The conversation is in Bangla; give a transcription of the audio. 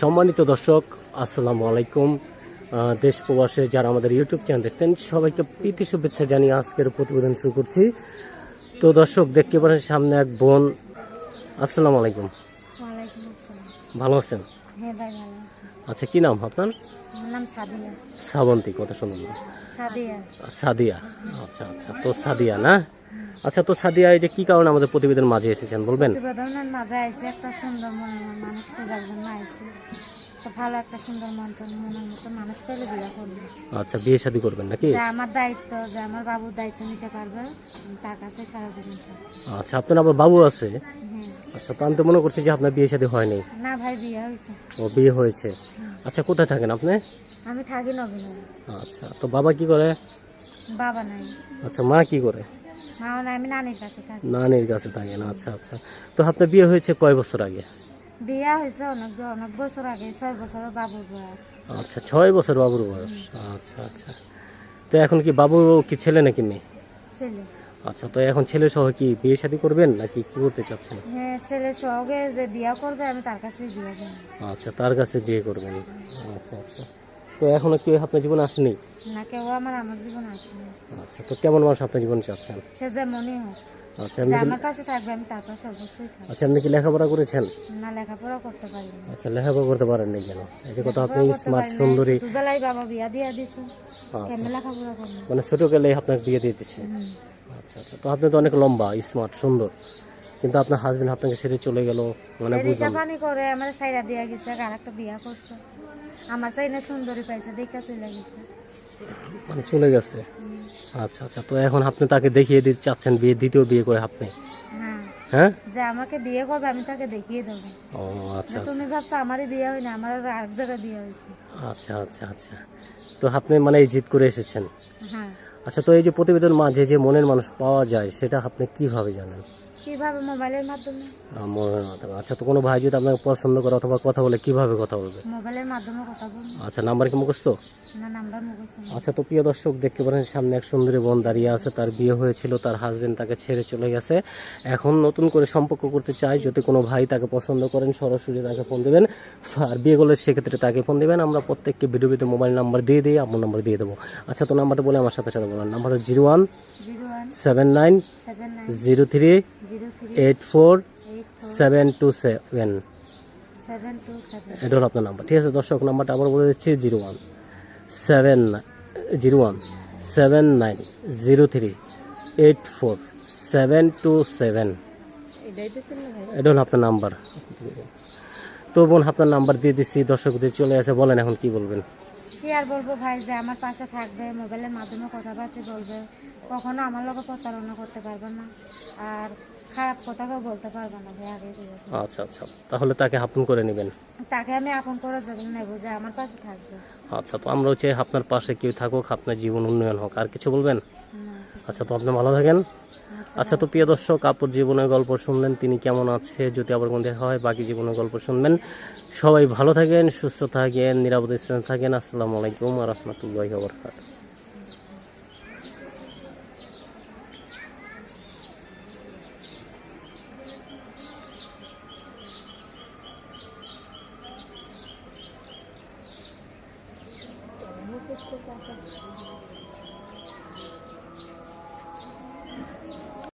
সম্মানিত দর্শক আসসালামু আলাইকুম। দেশ প্রবাসে যারা আমাদের ইউটিউব চ্যানেল দেখছেন সবাইকে প্রীতি শুভেচ্ছা জানিয়ে আজকের প্রতিবেদন শুরু করছি। তো দর্শক দেখতে পারেন সামনে এক বোন। আসসালামু আলাইকুম। ভালো আছেন? হ্যাঁ আচ্ছা কি নাম আপনার? শ্রাবন্তী কত সুন্দর সাদিয়া। আচ্ছা আচ্ছা তো সাদিয়া না? আচ্ছা তো সাদিয়া এই যে কি কারণে আমাদের প্রতিবেদন মাঝে এসেছেন বলবেন? প্রতিবেদনের মাঝে আইসে একটা সুন্দর মনের মানুষ খোঁজার জন্য আইসে। তো ভালো একটা সুন্দর মন মনের মতো মানুষ পেলে বিয়ে করবে। আচ্ছা বিয়ে শাদী করবেন নাকি? যে আমার দায়িত্ব যে আমার বাবুর দায়িত্ব নিতে পারবে তার কাছে সারা জীবন থাকব। আচ্ছা আপনার আবার বাবু আছে? হ্যাঁ। আচ্ছা তো আমি তো মনে করছি যে আপনার বিয়ে শাদী হয়নি। না ভাই বিয়ে হয়েছে। ও বিয়ে হয়েছে। আচ্ছা কোথায় থাকেন আপনি? আমি থাকি নবীনগর। আচ্ছা তো বাবা কি করে? বাবা নাই। আচ্ছা মা কি করে? মাও নাই আমি নানির কাছে থাকি। নানির কাছে থাকেন আচ্ছা আচ্ছা। তো আপনার বিয়ে হয়েছে কয় বছর আগে? বিয়ে হয়েছে অনেক অনেক বছর আগে ছয় বছরের বাবুর বয়স। আচ্ছা ছয় বছর বাবুর বয়স। আচ্ছা আচ্ছা। তো এখন কি বাবু কি ছেলে নাকি মেয়ে? ছেলে। আচ্ছা তো এখন ছেলে সহ কি বিয়ে শাদী করবেন নাকি কি করতে চাচ্ছেন? হ্যাঁ ছেলে সঙ্গে যে বিয়ে করবে আমি তার কাছে বিয়ে দেবো আচ্ছা তার কাছে বিয়ে করবেন। আচ্ছা আচ্ছা। তো এখনও কেউ আপনার জীবনে আসেনি? না কেউ আমার আমার জীবন আসবে আচ্ছা তো কেমন মানুষ আপনার জীবনে চাচ্ছেন সে মনে হোক। আচ্ছা যে আমার পাশে থাকবে আমি তার অবশ্যই থাকব। আচ্ছা আপনি কি লেখাপড়া করেছেন? না লেখাপড়া করতে না আচ্ছা লেখাপড়া করতে পারেননি কেন? এই যে কথা আপনি স্মার্ট সুন্দরী। বাবা বিয়া দিয়ে দিছে। আচ্ছা। কেমন লেখাপড়া মানে আপনার বিয়ে দিয়ে হুম। আচ্ছা আচ্ছা তো আপনি তো অনেক লম্বা স্মার্ট সুন্দর। কিন্তু আপনার হাজবেন্ড আপনাকে ছেড়ে চলে গেল মানে বুঝলাম। পানি করে আমার সাইরা দিয়া গেছে আর একটা বিয়া করছে। আমার সাই না সুন্দরী পাইছে দেখা চলে গেছে। মানে চলে গেছে? আচ্ছা আচ্ছা তো এখন আপনি তাকে দেখিয়ে দিতে চাচ্ছেন বিয়ে দ্বিতীয় বিয়ে করে আপনি? হ্যাঁ। হ্যাঁ? যে আমাকে বিয়ে করবে আমি তাকে দেখিয়ে দেবো। ও আচ্ছা আচ্ছা তুমি ভাবছ আমারই বিয়ে হয়নি আমার আরও জায়গায় বিয়ে হয়েছে। আচ্ছা আচ্ছা আচ্ছা। তো আপনি মানে এই জিত করে এসেছেন? হ্যাঁ। আচ্ছা তো এই যে প্রতিবেদন মাঝে যে মনের মানুষ পাওয়া যায় সেটা আপনি কীভাবে জানেন? কীভাবে মোবাইলের মাধ্যমে? মনের মাধ্যমে। আচ্ছা তো কোনো ভাই যদি আপনাকে পছন্দ করে অথবা কথা বলে কীভাবে কথা বলবে? মোবাইলের মাধ্যমে কথা বলব। আচ্ছা নাম্বার কি মুখস্থ? না নাম্বার মুখস্থ আচ্ছা তো প্রিয় দর্শক দেখতে পারেন সামনে এক সুন্দরী বোন দাঁড়িয়ে আছে। তার বিয়ে হয়েছিল তার হাজবেন্ড তাকে ছেড়ে চলে গেছে। এখন নতুন করে সম্পর্ক করতে চাই যদি কোনো ভাই তাকে পছন্দ করেন সরাসরি তাকে ফোন দেবেন। আর বিয়ে করলে সেক্ষেত্রে তাকে ফোন দেবেন। আমরা প্রত্যেককে ভিডিওতে মোবাইল নাম্বার দিয়ে দিই আপনার নাম্বার দিয়ে দেবো। আচ্ছা তো নাম্বারটা বলে আমার সাথে সাথে বলেন। Number zero one zero one seven nine zero three eight four seven two seven এটা হলো আপনার নাম্বার ঠিক আছে দর্শক নাম্বারটা আবার বলে দিচ্ছি zero one seven zero one seven nine zero three eight four seven two seven এটা হলো আপনার নাম্বার তো বোন আপনার নাম্বার দিয়ে দিচ্ছি দর্শকদের চলে আসে বলেন এখন কি বলবেন? কি আর বলব ভাই যে আমার পাশে থাকবে মোবাইলের মাধ্যমে কথাবার্তা বলবে কখনো আমার লোক প্রতারণা করতে পারবে না। আর খারাপ কথা কেউ বলতে পারবে না ভাই আগে আচ্ছা আচ্ছা। তাহলে তাকে আপন করে নেবেন। তাকে আমি আপন করে জন্য নেব যে আমার পাশে থাকবে। আচ্ছা তো আমরাও চাই আপনার পাশে কেউ থাকুক আপনার জীবন উন্নয়ন হোক। আর কিছু বলবেন? আচ্ছা তো আপনি ভালো থাকেন। আচ্ছা। তো প্রিয় দর্শক আপুর জীবনের গল্প শুনলেন তিনি কেমন আছে যদি আবার কোনো দেখা হয় বাকি জীবনের গল্প শুনবেন। সবাই ভালো থাকেন সুস্থ থাকেন নিরাপদে থাকেন। আসসালামু আলাইকুম রহমতুল্লাহ বরকাত Tentang.